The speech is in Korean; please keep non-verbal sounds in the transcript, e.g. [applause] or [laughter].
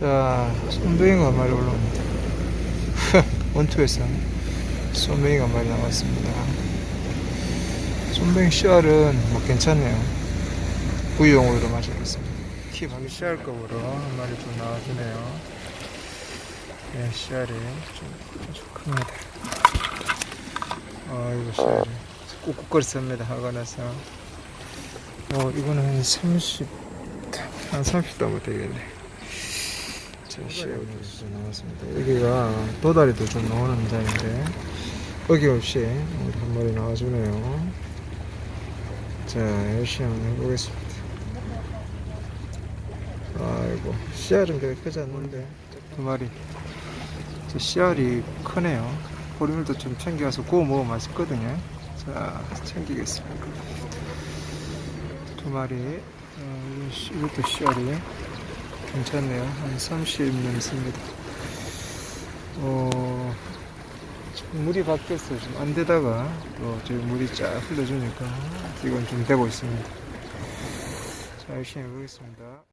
자, 쏨뱅이가 한 마리 올라옵니다. [laughs] 원투에서 쏨뱅이가 한 마리 나왔습니다. 쏨뱅이 씨알은 뭐 괜찮네요. 부위용으로 마시겠습니다. 킵 씨알 겁으로 한 마리 좀 나와주네요. 네, 씨알이 좀 아주 큽니다. 아이고, 씨알이 꾹꾹거렸습니다. 하고 나서. 어, 이거는 한 30, 한 30도 못 되겠네. 자, 씨알부터 나왔습니다. 여기가 도다리도 좀 나오는 자인데, 어김없이 한 마리 나와주네요. 자, 열심히 한번 해보겠습니다. 아이고, 씨알은 그렇게 크지 않는데, 두 마리. 저 씨알이 크네요. 보리물도 좀 챙겨와서 구워 먹으면 맛있거든요. 자, 챙기겠습니다. 두 마리. 어, 이- 이것도 씨알이 괜찮네요. 한 30 넘습니다. 어, 지금 물이 바뀌었어요. 좀 안 되다가 또 저기 물이 쫙 흘러주니까 이건 좀 되고 있습니다. 자, 열심히 해보겠습니다.